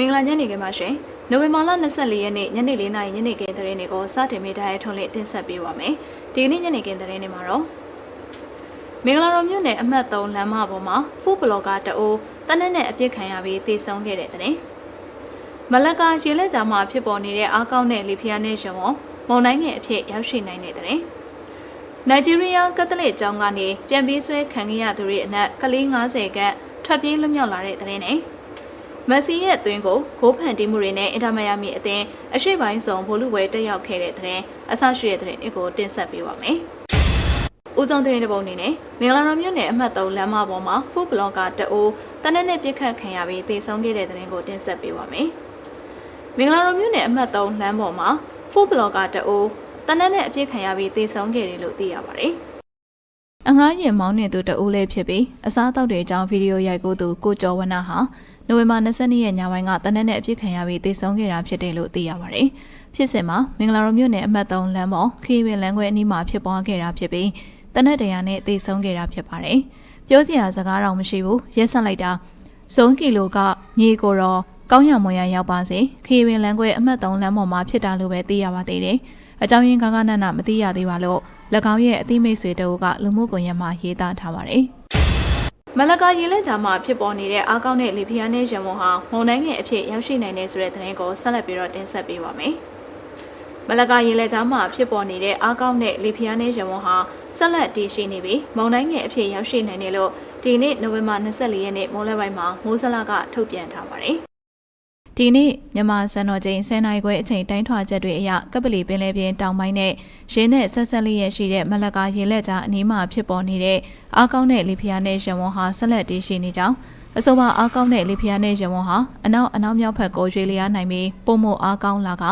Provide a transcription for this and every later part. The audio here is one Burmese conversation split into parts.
မင်္ဂလာညနေခင်းပါရှင်။နိုဝင်ဘာလ24ရက်နေ့ညနေ4:00နာရီညနေခင်းသတင်းတွေကိုစတင်မိထားတဲ့ထုံးလေးတင်ဆက်ပေးပါမယ်။ဒီနေ့ညနေခင်းသတင်းတွေမှာတော့မင်္ဂလာတော်မြို့နယ်အမှတ်3လမ်းမပေါ်မှာဖူးဘလော့ကာတအိုးတနက်နဲ့အပြစ်ခံရပြီးတေဆုံးခဲ့တဲ့တဲ့။မလကာရေလက်ကြားမှာဖြစ်ပေါ်နေတဲ့အားကောင်းတဲ့လေဖျားနဲ့ရုံဝမုံတိုင်းငယ်အဖြစ်ရောက်ရှိနိုင်တဲ့တဲ့။နိုင်ဂျီးရီးယားကက်သလစ်ကျောင်းကနေပြန်ပြီးဆွဲခံခဲ့ရသူတွေအနက်ကလေး90ခန့်ထွက်ပြေးလွတ်မြောက်လာတဲ့တဲ့နဲ့ မက်ဆီရဲ့အသွင်းကိုဂိုးဖန်တီးမှုတွေနဲ့အင်တာမယာမီအသင်းအရှိပိုင်းဆောင်ဗိုလ်လူပွဲတက်ရောက်ခဲ့တဲ့တဲ့အဆရှိတဲ့တဲ့အကိုတင်ဆက်ပေးပါမယ်။ဦးဆောင်တဲ့တဲ့ပုံအနေနဲ့မင်္ဂလာတော်မြို့နယ်အမှတ်3လမ်းမပေါ်မှာဖူးဘလော့ကာတအိုးတနက်နဲ့ပြစ်ခတ်ခံရပြီးတေဆုံးခဲ့တဲ့တဲ့ကိုတင်ဆက်ပေးပါမယ်။မင်္ဂလာတော်မြို့နယ်အမှတ်3လမ်းပေါ်မှာဖူးဘလော့ကာတအိုးတနက်နဲ့အပြစ်ခံရပြီးတေဆုံးခဲ့တယ်လို့သိရပါတယ်။အငားရင်မောင်းနေသူတအိုးလေးဖြစ်ပြီးအစားအသောက်တွေအကြောင်းဗီဒီယိုရိုက်ကူးသူကိုကျော်ဝနဟာ နိုဝင်ဘာ22ရက်ညပိုင်းကတနက်နဲ့အပြစ်ခံရပြီးတေဆုံးခဲ့တာဖြစ်တယ်လို့သိရပါတယ်။ဖြစ်စဉ်မှာမင်္ဂလာတော်မြို့နယ်အမှတ်3လမ်းပေါ်ခီးပင်လမ်းခွဲအနီးမှာဖြစ်ပွားခဲ့တာဖြစ်ပြီးတနက်တရာနဲ့တေဆုံးခဲ့တာဖြစ်ပါတယ်။ပြောစရာစကားတော့မရှိဘူးရက်ဆက်လိုက်တာစုံကီလိုကညီကိုတော့ကောင်းရမွန်ရရောက်ပါစေခီးပင်လမ်းခွဲအမှတ်3လမ်းပေါ်မှာဖြစ်တာလို့ပဲသိရပါသေးတယ်။အကြောင်းရင်းကားကားနက်နမသိရသေးပါလို့၎င်းရဲ့အသိမိတ်ဆွေတို့ကလူမှုကွန်ရက်မှာရေးသားထားပါတယ်။ မလကာရေလက်ကြားမှာဖြစ်ပေါ်နေတဲ့အားကောင်းတဲ့လေဖီယာနဲ့ရံမွန်ဟာမုန်တိုင်းငယ်အဖြစ်ရောက်ရှိနိုင်တဲ့ဆိုတဲ့သတင်းကိုဆက်လက်ပြီးတော့တင်ဆက်ပေးပါမယ်။မလကာရေလက်ကြားမှာဖြစ်ပေါ်နေတဲ့အားကောင်းတဲ့လေဖီယာနဲ့ရံမွန်ဟာဆက်လက်တည်ရှိနေပြီးမုန်တိုင်းငယ်အဖြစ်ရောက်ရှိနိုင်တယ်လို့ဒီနေ့နိုဝင်ဘာ24ရက်နေ့မိုးလယ်ပိုင်းမှာမိုးစလကထုတ်ပြန်ထားပါတယ်။ ဒီနေ့မြန်မာစံတော်ချိန်10နိုင်ခွဲအချိန်တိုင်းထွာချက်တွေအရကပလီပင်လယ်ပြင်တောင်ပိုင်းနဲ့ရင်းနဲ့ဆက်ဆက်လေးရရှိတဲ့မလကာရေလက်ကြားအနီးမှာဖြစ်ပေါ်နေတဲ့အားကောင်းတဲ့လေဖျားနဲ့ရဝန်းဟာဆက်လက်တည်ရှိနေကြောင်းအဆိုပါအားကောင်းတဲ့လေဖျားနဲ့ရဝန်းဟာအနောက်အနောက်မြောက်ဘက်ကိုရွေလျားနိုင်ပြီးပုံမအားကောင်းလာက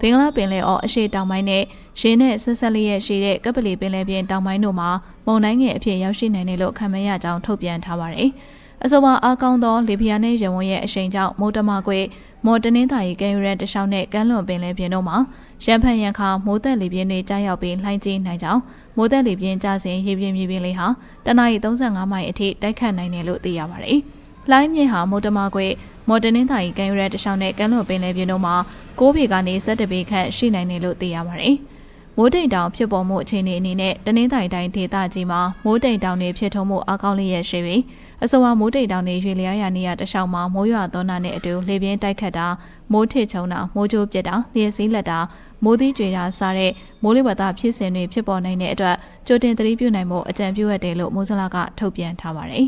ဘင်္ဂလားပင်လယ်အော်အရှေ့တောင်ပိုင်းနဲ့ရင်းနဲ့ဆက်ဆက်လေးရရှိတဲ့ကပလီပင်လယ်ပြင်တောင်ပိုင်းတို့မှာမုန်တိုင်းငယ်အဖြစ်ရောက်ရှိနိုင်တယ်လို့ခန့်မှန်းရကြောင်းထုတ်ပြန်ထားပါတယ်။ အဆိုပါအားကောင်းသောလေဖျားနဲ့ရဝန်းရဲ့အရှိန်ကြောင့်မိုးတမကွေမော်တနင်းသာရီကဲယူရန်တလျှောက်နဲ့ကမ်းလွန်ပင်လယ်ပြင်တို့မှာရန်ဖန်ရန်ခါမိုးသက်လေပြင်းတွေကြားရောက်ပြီးလှိုင်းကြီးနိုင်ကြောင်းမိုးသက်လေပြင်းကျစဉ်ရေပြင်းမြေပြင်းလေးဟာတနအီ35မိုင်အထိတိုက်ခတ်နိုင်တယ်လို့သိရပါတယ်။လှိုင်းမြင့်ဟာမိုးတမကွေမော်တနင်းသာရီကဲယူရန်တလျှောက်နဲ့ကမ်းလွန်ပင်လယ်ပြင်တို့မှာ6ပေကနေ7ပေခန့်ရှိနိုင်တယ်လို့သိရပါတယ်။ မိုးတိမ်တောင်ဖြစ်ပေါ်မှုအခြေအနေအနေနဲ့တနင်္သာရီတိုင်းဒေသကြီးမှာမိုးတိမ်တောင်တွေဖြစ်ထုံးမှုအကောင်းလေးရရှိပြီးအဆိုပါမိုးတိမ်တောင်တွေရွေလျားရနေရတခြားမှာမိုးရွာသွန်းတာနဲ့အတူလေပြင်းတိုက်ခတ်တာမိုးထစ်ချုံတာမိုးကြိုးပြက်တာလျှက်စည်းလက်တာမိုးသီးကြွေတာစတဲ့မိုးလေဝသဖြစ်စဉ်တွေဖြစ်ပေါ်နိုင်တဲ့အတွက်ကြိုတင်သတိပြုနိုင်မှုအကြံပြုရတယ်လို့မိုးစလာကထုတ်ပြန်ထားပါတယ်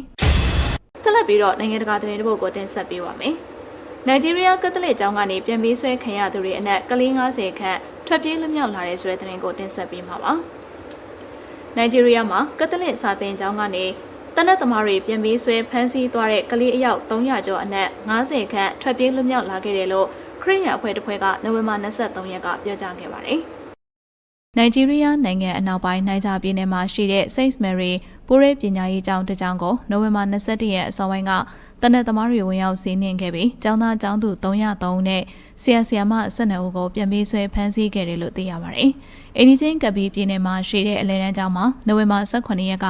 ။ဆက်လက်ပြီးတော့နိုင်ငံတကာသတင်းတပုတ်ကိုတင်ဆက်ပေးပါမယ်။ နိုင်ဂျီးရီးယားကက်သလစ်ကျောင်းကနေပြန်ပြီးဆွဲခံရသူတွေအနက်ကလေး90ခန့်ထွက်ပြေးလွတ်မြောက်လာတဲ့ဆိုတဲ့သတင်းကိုတင်ဆက်ပေးမှာပါ။နိုင်ဂျီးရီးယားမှာကက်သလစ်စာသင်ကျောင်းကနေတနက်သမားတွေပြန်ပြီးဆွဲဖမ်းဆီးသွားတဲ့ကလေးအယောက်300ကျော်အနက်90ခန့်ထွက်ပြေးလွတ်မြောက်လာခဲ့တယ်လို့ခရစ်ယာန်အဖွဲ့တစ်ဖွဲ့ကနိုဝင်ဘာ23ရက်ကပြောကြားခဲ့ပါတယ်။ နိုင်ဂျီးရီးယားနိုင်ငံအနောက်ပိုင်းနိုင်ဂျာပြည်နယ်မှာရှိတဲ့ Saint Mary ပိုးရဲပညာရေးကျောင်းတစ်ကျောင်းကိုနိုဝင်ဘာ21ရက်အစောပိုင်းကတနက်သမားတွေဝင်ရောက်စီးနင်းခဲ့ပြီးကျောင်းသားကျောင်းသူ303နဲ့ဆရာဆရာမ12ဦးကိုပြန်ပြီးဆွဲဖမ်းဆီးခဲ့တယ်လို့သိရပါတယ်။အင်းဒီချင်းကပ်ပြီးပြည်နယ်မှာရှိတဲ့အလဲတန်းကျောင်းမှာနိုဝင်ဘာ18ရက်က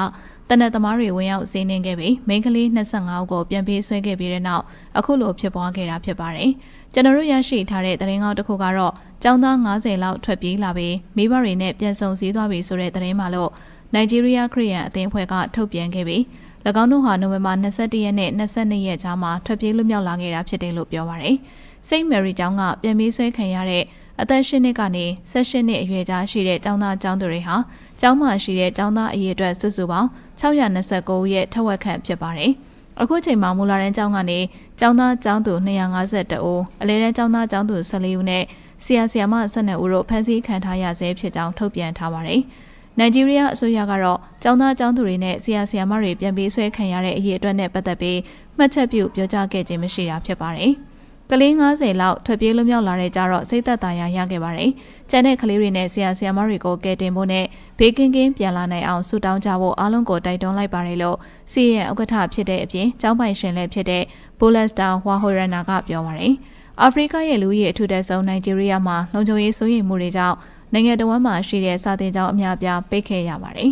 တနက်သမားတွေဝင်ရောက်စီးနင်းခဲ့ပြီးမိန်းကလေး25ဦးကိုပြန်ပြီးဆွဲခဲ့ပြီးတဲ့နောက်အခုလိုဖြစ်ပွားခဲ့တာဖြစ်ပါတယ်။ ကျွန်တော်တို့ရရှိထားတဲ့သတင်းကောင်းတစ်ခုကတော့ကျောင်းသား90လောက်ထွက်ပြေးလာပြီးမိဘတွေနဲ့ပြန်ဆုံစည်းသွားပြီဆိုတဲ့သတင်းမှလို့နိုင်ဂျီးရီးယားခရီးယန်အသင်းအဖွဲ့ကထုတ်ပြန်ခဲ့ပြီး၎င်းတို့ဟာနိုဝင်ဘာ22ရက်နဲ့22ရက်ကြားမှာထွက်ပြေးလွတ်မြောက်လာခဲ့တာဖြစ်တယ်လို့ပြောပါရယ်။စိတ်မယ်ရီကျောင်းကပြန်ပြီးဆွဲခံရတဲ့အသက်၈နှစ်ကနေ၁၈နှစ်အရွယ်ကြားရှိတဲ့ကျောင်းသားကျောင်းသူတွေဟာကျောင်းမှာရှိတဲ့ကျောင်းသားအရေအတွက်စုစုပေါင်း629ဦးရဲ့ထက်ဝက်ခန့်ဖြစ်ပါတယ်။ အခုချိန်မှာမူလာတန်းကျောင်းကနေကျောင်းသားကျောင်းသူ252ဦးအလဲတန်းကျောင်းသားကျောင်းသူ14ဦးနဲ့ဆရာဆရာမ12ဦးတို့ဖမ်းဆီးခံထားရဆဲဖြစ်ကြောင်းထုတ်ပြန်ထားပါတယ်။နိုင်ဂျီးရီးယားအစိုးရကတော့ကျောင်းသားကျောင်းသူတွေနဲ့ဆရာဆရာမတွေပြန်ပြီးဆွဲခံရတဲ့အရေးအတွက်နဲ့ပတ်သက်ပြီးမှတ်ချက်ပြုပြောကြားခဲ့ခြင်းမရှိတာဖြစ်ပါတယ်။ ကလေး90လောက်ထွက်ပြေးလွတ်မြောက်လာတဲ့ကြတော့စိတ်သက်သာရာရခဲ့ပါတယ်။ကျန်တဲ့ကလေးတွေနဲ့ဆရာဆရာမတွေကိုကယ်တင်ဖို့နဲ့ဘေးကင်းကင်းပြန်လာနိုင်အောင်ဆုတောင်းကြဖို့အားလုံးကိုတိုက်တွန်းလိုက်ပါတယ်လို့စီရင်ဥက္ကဋ္ဌဖြစ်တဲ့အပြင်ကျောင်းပိုင်ရှင်လည်းဖြစ်တဲ့ဘူလက်စတာဝါဟိုရနာကပြောပါတယ်။အာဖရိကရဲ့လူကြီးအထူးတက်ဆုံးနိုင်ဂျီးရီးယားမှာလုံခြုံရေးစိုးရိမ်မှုတွေကြောင့်နိုင်ငံတော်ဝန်မှာရှိတဲ့စာသင်ကျောင်းအများပြားပိတ်ခဲ့ရပါတယ်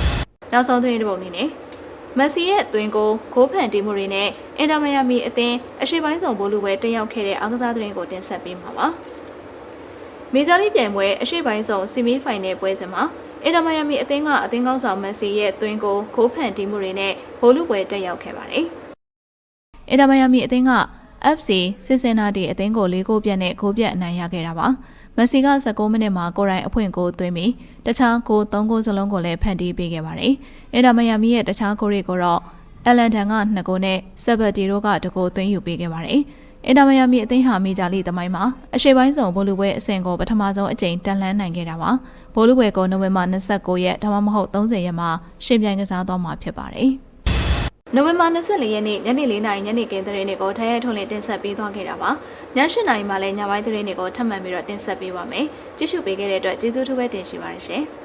။နောက်ဆုံးသတင်းတစ်ပုဒ်အနေနဲ့ မက်ဆီရဲ့အသွင်ကိုဂိုးဖန်တီမှုတွေနဲ့အင်တာမယာမီအသင်းအရှိပိုင်းဆောင်ဘိုးလူပွဲတက်ရောက်ခဲ့တဲ့အားကစားသတင်းကိုတင်ဆက်ပေးမှာပါ။မေဂျာလိပြိုင်ပွဲအရှိပိုင်းဆောင်ဆီမီဖိုင်နယ်ပွဲစဉ်မှာအင်တာမယာမီအသင်းကအသင်းကောင်းဆောင်မက်ဆီရဲ့အသွင်ကိုဂိုးဖန်တီမှုတွေနဲ့ဘိုးလူပွဲတက်ရောက်ခဲ့ပါတယ်။အင်တာမယာမီအသင်းက FC စစ်စင်နာတီအသင်းကို၄ဂိုးပြတ်နဲ့ဂိုးပြတ်အနိုင်ရခဲ့တာပါ။ မက်ဆီက19မိနစ်မှာကိုယ်တိုင်အဖွင့်ကိုသွင်းပြီးတခြားကို3ဂိုးစလုံးကိုလည်းဖန်တီးပေးခဲ့ပါတယ်။အင်တာမယာမီရဲ့တခြားဂိုးတွေကိုတော့အလန်တန်က2ဂိုးနဲ့ဆက်ဘတ်တီတို့က2ဂိုးသွင်းယူပေးခဲ့ပါတယ်။အင်တာမယာမီအသင်းဟာမေဂျာလိသမိုင်းမှာအရှေ့ပိုင်းဆောင်ဘိုလ်လူပွဲအဆင့်ကိုပထမဆုံးအကြိမ်တက်လှမ်းနိုင်ခဲ့တာပါ။ဘိုလ်လူပွဲကိုနိုဝင်ဘာ29ရက်ဒါမှမဟုတ်30ရက်မှာရှင်ပြိုင်ကစားသွားမှာဖြစ်ပါတယ်။ နိုဝင်ဘာ24ရက်နေ့ညနေ4နာရီညနေခင်းသတင်းတွေကိုထိုင်းရိုက်ထုတ်လင်းတင်ဆက်ပေးသွားခဲ့တာပါ။ည7နာရီမှာလည်းညပိုင်းသတင်းတွေကိုထပ်မံပြီးတော့တင်ဆက်ပေးပါမယ်။ကြည့်ရှုပေးခဲ့တဲ့အတွက်ကျေးဇူးထူးပဲတင်ရှိပါတယ်ရှင်။